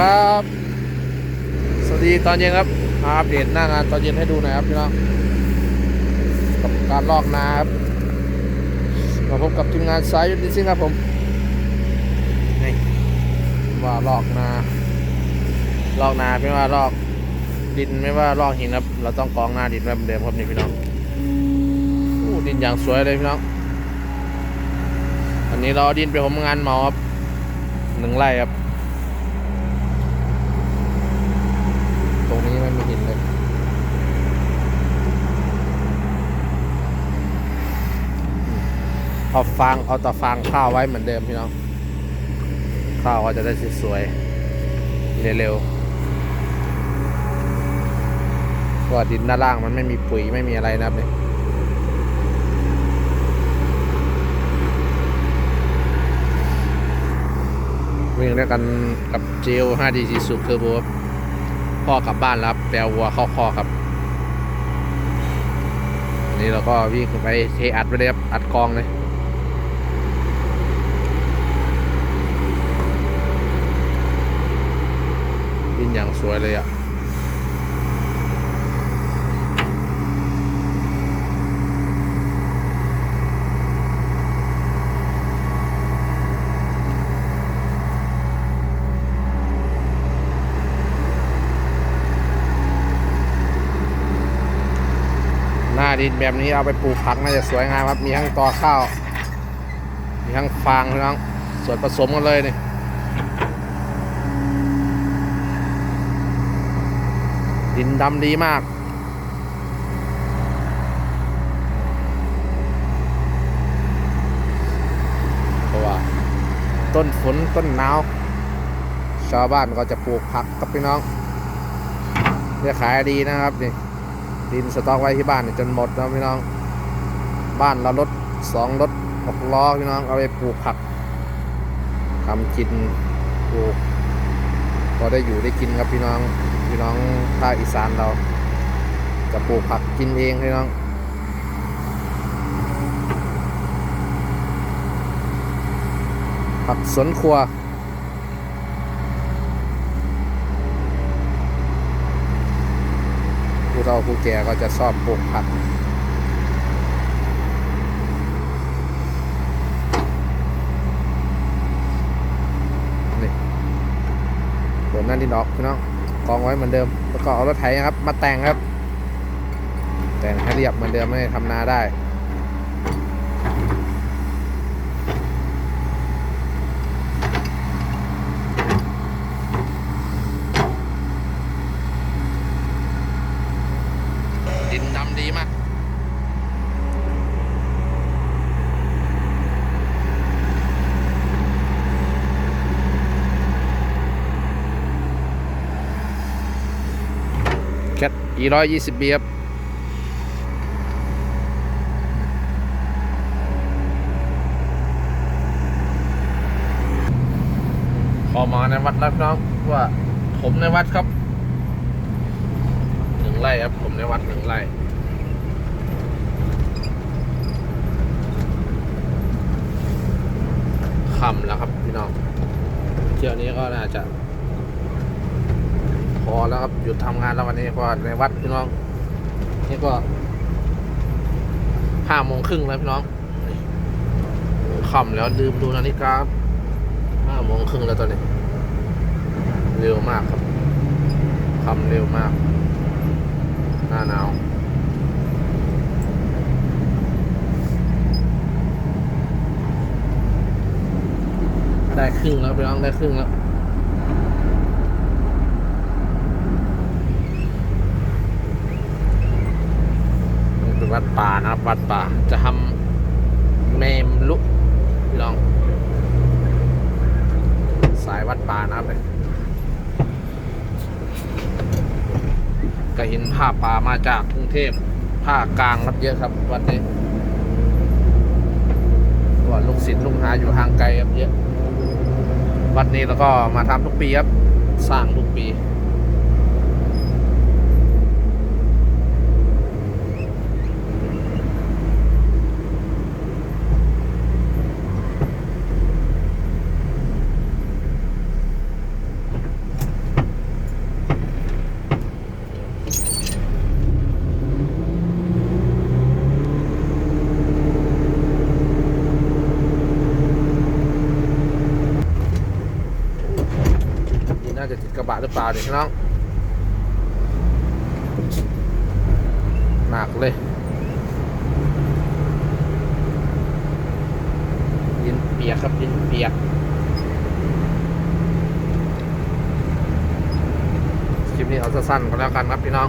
ครับ สวัสดีตอนเย็นครับมาอัปเดตหน้างานตอนเย็นให้ดูหน่อยครับพี่น้องกับการลอกนาครับมาพบกับทีมงานสายยุทธซิ่งครับผมนี่ว่าลอกนาลอกนาไม่ว่าลอกดินไม่ว่าลอกหินครับ เราต้องกองหน้าดินแบบเดิมครับนี่พี่น้องอู้ดินอย่างสวยเลยพี่น้องอันนี้เราเอาดินไปผมงานเหมาครับหนึ่งไร่ครับ ตรงนี้ไม่มีหินเลยเอาฟางเอาตะฟางข้าวไว้เหมือนเดิมพี่น้องข้าวก็จะได้สวยๆเร็วๆเพราะดินด้านล่างมันไม่มีปุ๋ยไม่มีอะไรนะครับเนี่ยวิ่งด้วยกันกับเจล 5D สูบเทอร์โบครับ พ่อกลับบ้านแล้วครับแปลวัวเข้าคอครับอันนี้เราก็วิ่งไปเทอัดไปเลยครับอัดกองเลยดินอย่างสวยเลยอะ ดินแบบนี้เอาไปปลูกผักน่าจะสวยงามครับ มีทั้งตอข้าว มีทั้งฟางทั้งส่วนผสมกันเลยนี่ดินดำดีมากเพราะว่าต้นฝนต้นหนาวชาวบ้านก็จะปลูกผักกับพี่น้องเรียขายดีนะครับนี่ ดินสต็อกไว้ที่บ้านเนี่ยจนหมดนะพี่น้อง บ้านเรารถสองรถหกล้อพี่น้องเอาไปปลูกผักทำกินปลูกก็ได้อยู่ได้กินครับพี่น้องพี่น้องภาคอีสานเรา จะปลูกผักกินเองพี่น้องผักสวนครัว ก็ผู้แก่ก็จะชอบปลูกผักนี่เปิดหน้าดินอกพี่น้องกองไว้เหมือนเดิม แล้วก็เอารถไถครับ มาแต่งครับ แต่งให้เรียบเหมือนเดิมไม่ให้ทำนาได้นดำดีมาก แคทอีร้อยยี่สิบเบียบพอมาในวัดแล้วพี่น้องว่าผมในวัดครับหนึ่งไร่ครับ ผมในวัดหนึ่งไร่ค่ำแล้วครับพี่น้องเที่ยวนี้ก็น่าจะ อแล้วครับหยุดทำงานแล้ววันนี้เพราะว่าในวัดพี่น้อง นี่ก็ห้าโมงครึ่งแล้วพี่น้องค่ำแล้วลืมดูนาฬิกาห้าโมงครึ่งแล้วตอนนี้ เร็วมากครับค่ำเร็วมาก หน้าหนาวได้ครึ่งแล้วพี่น้องได้ครึ่งแล้ว นี่เป็น วัดป่านะครับ วัดป่าจะทำเมมลุกพี่น้อง สายวัดป่านะครับเลยก็เห็นผ้าป่ามาจากกรุงเทพผ้ากลางรับเยอะครับวัดนี้ว่าลูกศิษย์ลูกหาอยู่ห่างไกลครับเยอะ วัดนี้แล้วก็มาทำทุกปีครับ สร้างทุกปี กระบะหรือเปล่าเด็กน้องหนักเลยดินเปียกครับดินเปียกคลิปนี้เอาสั้นๆก็แล้วกันครับพี่น้อง